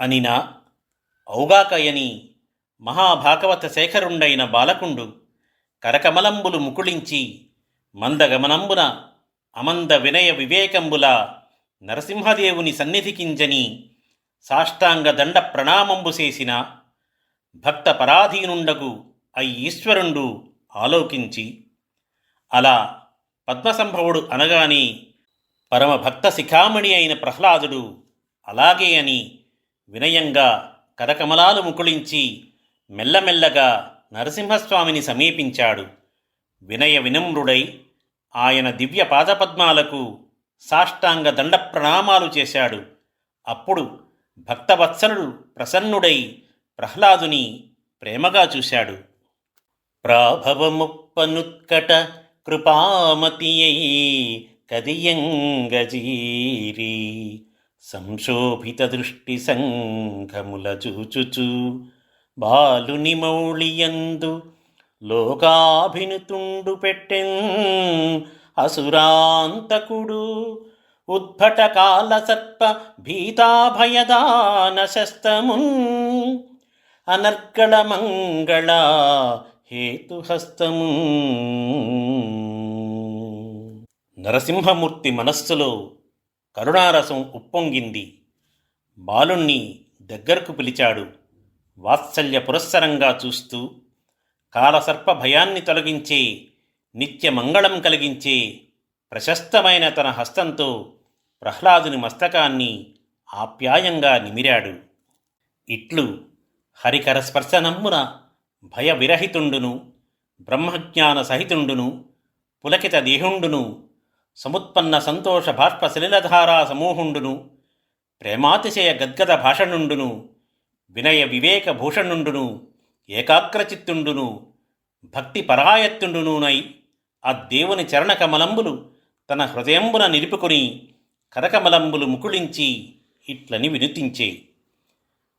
అనినా ఔగాకయని మహాభాగవత శేఖరుండైన బాలకుండు కరకమలంబులు ముకుళించి మందగమనంబున అమంద వినయ వివేకంబుల నరసింహదేవుని సన్నిధికింజని సాష్టాంగ దండ ప్రణామంబు చేసిన భక్త పరాధీనుండగు ఆ ఈశ్వరుండు ఆలోకించి అలా పద్మసంభవుడు అనగానే పరమ భక్త శిఖామణి అయిన ప్రహ్లాదుడు అలాగే అని వినయంగా కథకమలాలు ముకుళించి మెల్లమెల్లగా నరసింహస్వామిని సమీపించాడు. వినయ వినమ్రుడై ఆయన దివ్య పాదపద్మాలకు సాష్టాంగ దండ ప్రణామాలు చేశాడు. అప్పుడు భక్తవత్సలుడు ప్రసన్నుడై ప్రహ్లాదుని ప్రేమగా చూశాడు. ప్రాభవముప్పనుత్కట కృపామతియై కదియంగజీరీ సంశోభిత దృష్టి సంఘముల చూచుచు బాలుని మౌళియందు లోకాభినుతుండు పెట్టెన్ అసురాంతకుడు ఉద్భట కాల సర్ప భీతాభయదాన శస్తమున్ అనర్గళ మంగళ హేతుహస్తము నరసింహమూర్తి మనస్సులో కరుణారసం ఉప్పొంగింది. బాలుణ్ణి దగ్గరకు పిలిచాడు. వాత్సల్య పురస్సరంగా చూస్తూ కాలసర్ప భయాన్ని తొలగించే నిత్య మంగళం కలిగించే ప్రశస్తమైన తన హస్తంతో ప్రహ్లాదుని మస్తకాన్ని ఆప్యాయంగా నిమిరాడు. ఇట్లు హరికర స్పర్శనమ్మున భయ విరహితుండును బ్రహ్మజ్ఞాన సహితుండును పులకిత దేహుండును సముత్పన్న సంతోష బాష్ప సలిలధారా సమూహుండును ప్రేమాతిశయ గద్గద భాషణుండును వినయ వివేక భూషణుండును ఏకాగ్రచిత్తుండును భక్తి పరాయత్తుండునునై ఆ దేవుని చరణకమలంబులు తన హృదయంబున నిలుపుకొని కరకమలంబులు ముకుళించి ఇట్లని వినుతించే.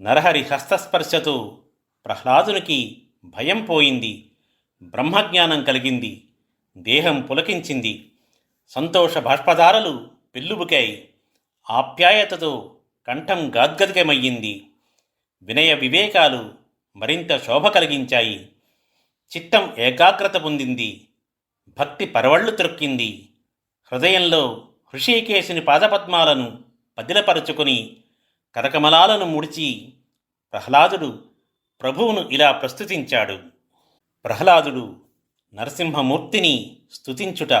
నరహరి హస్తస్పర్శతో ప్రహ్లాదునికి భయం పోయింది బ్రహ్మజ్ఞానం కలిగింది దేహం పులకించింది. సంతోష బాష్పధారలు పెళ్ళుబుకాయి ఆప్యాయతతో కంఠం గాద్గదికమయ్యింది. వినయ వివేకాలు మరింత శోభ కలిగించాయి. చిత్తం ఏకాగ్రత పొందింది. భక్తి పరవళ్ళు త్రొక్కింది. హృదయంలో హృషికేశుని పాదపద్మాలను పదిలపరుచుకుని కరకమలాలను ముడిచి ప్రహ్లాదుడు ప్రభువును ఇలా ప్రస్తుతించాడు. ప్రహ్లాదుడు నరసింహమూర్తిని స్తుతించుట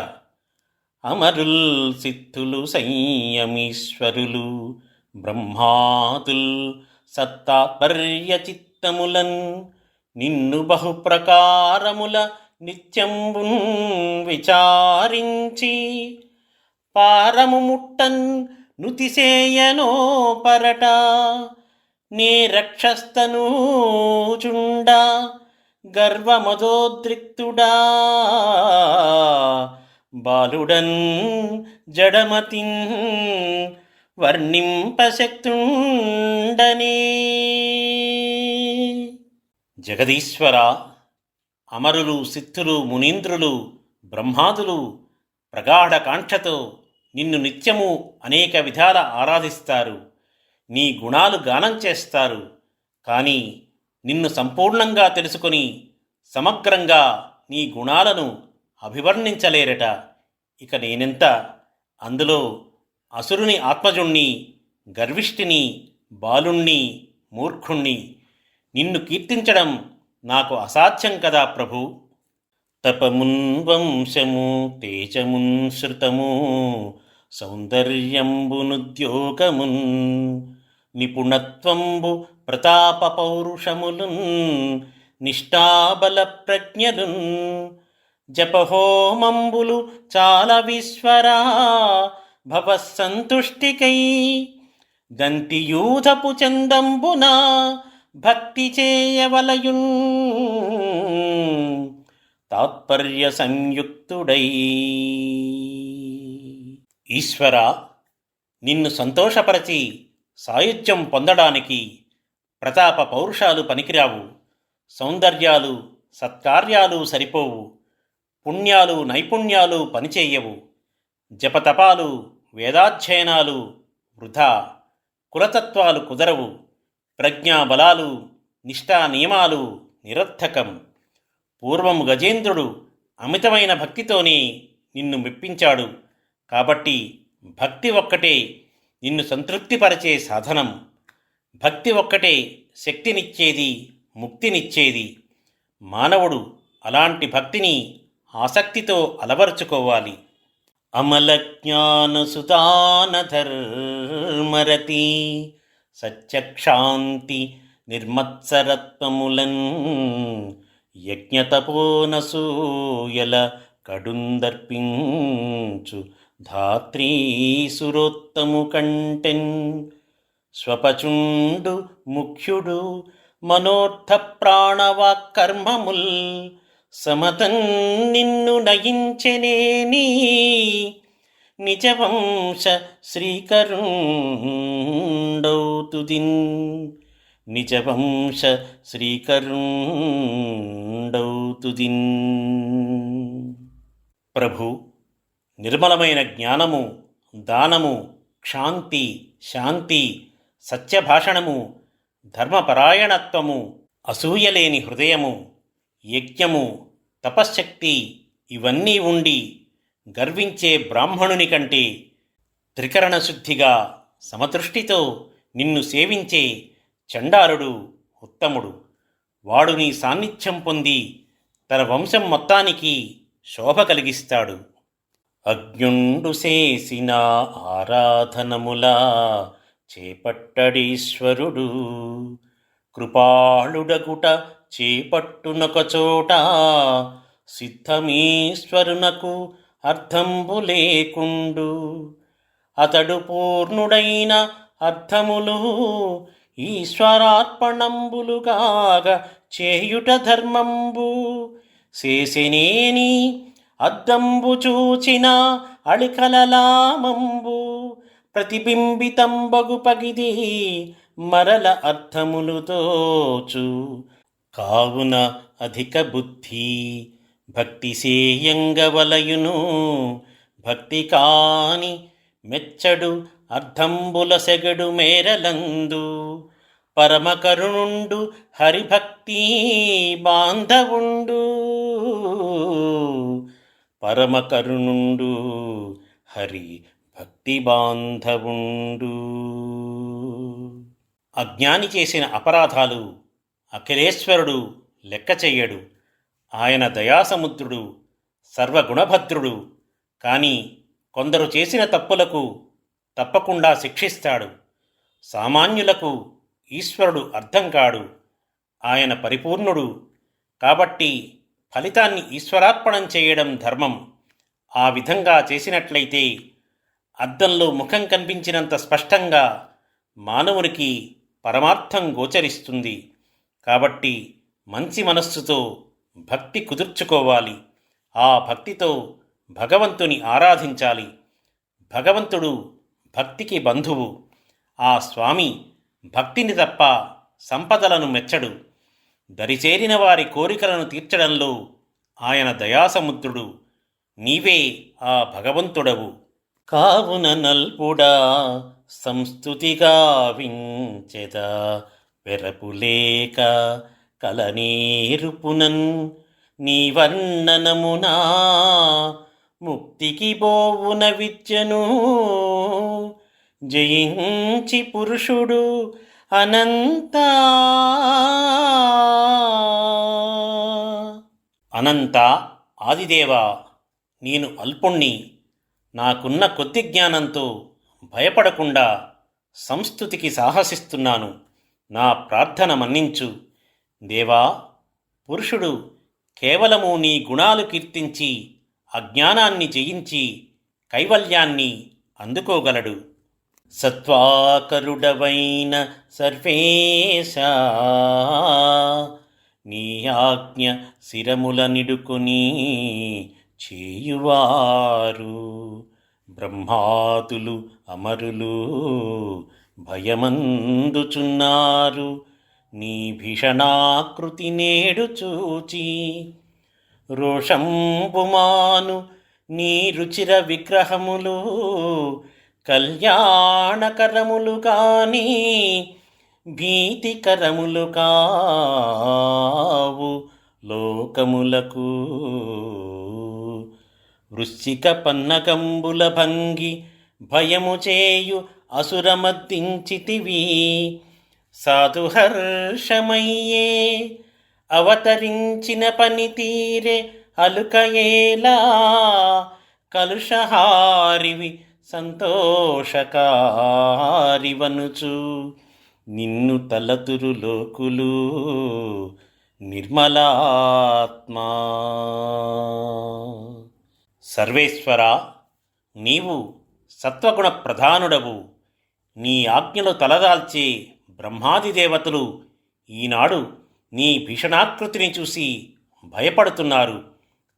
అమరుల్ సిద్ధులు సంయమీశ్వరులు బ్రహ్మాతుల్ సత్తాపర్య చిత్తములన్ నిన్ను బహుప్రకారముల నిత్యంబున్ విచారించి పారము ముట్టన్ నుతిసేయనో పరట నీ రక్షస్తను చుండ గర్వమదోద్రిక్తుడా బాలుడన్ జడమతిన్ వర్ణింపశక్తుండనే జగదీశ్వర అమరులు సిద్ధులు మునీంద్రులు బ్రహ్మాదులు ప్రగాఢ కాంక్షతో నిన్ను నిత్యము అనేక విధాల ఆరాధిస్తారు. నీ గుణాలు గానం చేస్తారు. కానీ నిన్ను సంపూర్ణంగా తెలుసుకొని సమగ్రంగా నీ గుణాలను అభివర్ణించలేరట. ఇక నేనెంత? అందులో అసురుని ఆత్మజుణ్ణి గర్విష్ఠిని బాలుణ్ణి మూర్ఖుణ్ణి. నిన్ను కీర్తించడం నాకు అసాధ్యం కదా ప్రభు? తపమున్ వంశము తేజమున్ శృతము సౌందర్యంబునుద్యోగమున్ నిపుణత్వంబు ప్రతాప పౌరుషములున్ నిష్ఠాబల ప్రజ్ఞలున్ జపహోమంబులు చాలా విశ్వరా భవసంతుష్టికై గంతియూధపు చందంబున భక్తి చేయవలయున్. తాత్పర్య సంయుక్తుడై ఈశ్వర నిన్ను సంతోషపరచి సాయుధ్యం పొందడానికి ప్రతాప పౌరుషాలు పనికిరావు. సౌందర్యాలు సత్కార్యాలు సరిపోవు. పుణ్యాలు నైపుణ్యాలు పనిచేయవు. జపతపాలు వేదాధ్యయనాలు వృధా. కులతత్వాలు కుదరవు. ప్రజ్ఞా బలాలు నిష్ఠా నియమాలు నిరర్థకం. పూర్వం గజేంద్రుడు అమితమైన భక్తితోనే నిన్ను మెప్పించాడు. కాబట్టి భక్తి ఒక్కటే నిన్ను సంతృప్తిపరిచే సాధనం. భక్తి ఒక్కటే శక్తినిచ్చేది ముక్తినిచ్చేది. మానవుడు అలాంటి భక్తిని ఆసక్తితో అలవరుచుకోవాలి. అమల జ్ఞానసుతానధర్మరతి సత్యక్షాంతి నిర్మత్సరత్వములన్ యజ్ఞతపోనసూయల కడుందర్పించు ధాత్రీసురోత్తము కంటెన్ స్వపచుండు ముఖ్యుడు మనోర్థ ప్రాణవాకర్మముల్ సమతం నిన్ను నయించెనేని నిజవంశ శ్రీకరుండౌతుదిన్. నిజవంశ శ్రీకరుండౌతుదిన్. ప్రభు నిర్మలమైన జ్ఞానము దానము క్షాంతి శాంతి సత్యభాషణము ధర్మపరాయణత్వము అసూయలేని హృదయము యజ్ఞము తపశ్శక్తి ఇవన్నీ ఉండి గర్వించే బ్రాహ్మణుని కంటే త్రికరణ శుద్ధిగా సమదృష్టితో నిన్ను సేవించే చండారుడు ఉత్తముడు. వాడు నీ సాన్నిధ్యం పొంది తన వంశం మొత్తానికి శోభ కలిగిస్తాడు. అజ్ఞుండు చేసిన ఆరాధనములా చేపట్టడీశ్వరుడు కృపాళుడగుట చేపట్టునొక చోట సిద్ధమీశ్వరునకు అర్థంబు లేకుండు. అతడు పూర్ణుడైన అర్థములు ఈశ్వరార్పణంబులుగాగ చేయుట ధర్మంబు. చేసినేని అద్దంబు చూచిన అళికలలామంబు ప్రతిబింబితంబగు పగిది మరల అర్థములు తోచు. కావున అధిక బుద్ధి. భక్తి సేయంగవలయును భక్తి కాని మెచ్చడు అర్థంబుల సెగడు మేరలందు. పరమకరుణుండు హరిభక్తి బాంధవుండు. పరమకరుణుండు హరి భక్తి బాంధవుండు. అజ్ఞాని చేసిన అపరాధాలు అఖిలేశ్వరుడు లెక్క చెయ్యడు. ఆయన దయాసముద్రుడు సర్వగుణభద్రుడు. కానీ కొందరు చేసిన తప్పులకు తప్పకుండా శిక్షిస్తాడు. సామాన్యులకు ఈశ్వరుడు అర్థం కాడు. ఆయన పరిపూర్ణుడు. కాబట్టి ఫలితాన్ని ఈశ్వరార్పణం చేయడం ధర్మం. ఆ విధంగా చేసినట్లయితే అద్దంలో ముఖం కనిపించినంత స్పష్టంగా మానవునికి పరమార్థం గోచరిస్తుంది. కాబట్టి మంచి మనస్సుతో భక్తి కుదుర్చుకోవాలి. ఆ భక్తితో భగవంతుని ఆరాధించాలి. భగవంతుడు భక్తికి బంధువు. ఆ స్వామి భక్తిని తప్ప సంపదలను మెచ్చడు. దరిచేరిన వారి కోరికలను తీర్చడంలో ఆయన దయాసముద్రుడు. నీవే ఆ భగవంతుడవు. కావున నల్పుడా సంస్థుతిగా వించెదా. వెరపులేక కలనేరుపునన్ నీ వర్ణనమునా ముక్తికి బోవున విద్యను జయించి పురుషుడు అనంత. అనంత ఆదిదేవ నేను అల్పుణ్ణి. నాకున్న కొద్ది జ్ఞానంతో భయపడకుండా సంస్థుతికి సాహసిస్తున్నాను. నా ప్రార్థన మన్నించు. దేవా పురుషుడు కేవలము నీ గుణాలు కీర్తించి అజ్ఞానాన్ని జయించి కైవల్యాన్ని అందుకోగలడు. సత్వాకరుడవైన సర్వేశ నీ ఆజ్ఞ శిరముల నిడుకుని చేయువారు. బ్రహ్మాతులు అమరులు భయమందుచున్నారు. నీ భీషణాకృతి నేడు చూచి రోషంబుమాను నీ రుచిర విగ్రహములు కళ్యాణకరములు కాని భీతికరములు కావు లోకములకు. వృశ్చిక పన్నకంబుల భంగి భయము చేయు అసురమద్దించితివి. సాధుహర్షమయ్యే అవతరించిన పనితీరే అలుకయేలా. కలుషహారివి సంతోషకారివనుచు. నిన్ను తలతురు లోకులు నిర్మలాత్మా. సర్వేశ్వర నీవు సత్వగుణ ప్రధానుడవు. నీ ఆజ్ఞలు తలదాల్చే బ్రహ్మాది దేవతలు ఈనాడు నీ భీషణాకృతిని చూసి భయపడుతున్నారు.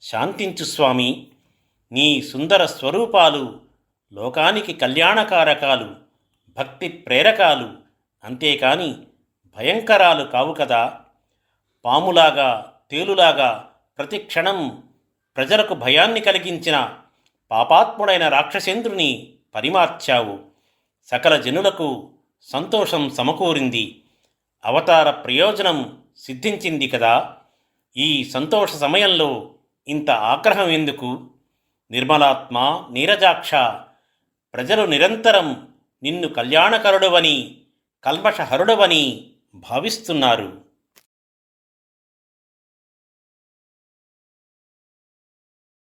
శాంతించు స్వామి. నీ సుందర స్వరూపాలు లోకానికి కళ్యాణకారకాలు భక్తి ప్రేరకాలు అంతేకాని భయంకరాలు కావు కదా. పాములాగా తేలులాగా ప్రతి క్షణం ప్రజలకు భయాన్ని కలిగించిన పాపాత్ముడైన రాక్షసేంద్రుని పరిమార్చావు. సకల జనులకు సంతోషం సమకూరింది. అవతార ప్రయోజనం సిద్ధించింది కదా. ఈ సంతోష సమయంలో ఇంత ఆగ్రహం ఎందుకు? నిర్మలాత్మ నీరజాక్ష ప్రజలు నిరంతరం నిన్ను కళ్యాణకరుడవని కల్మషహరుడవని భావిస్తున్నారు.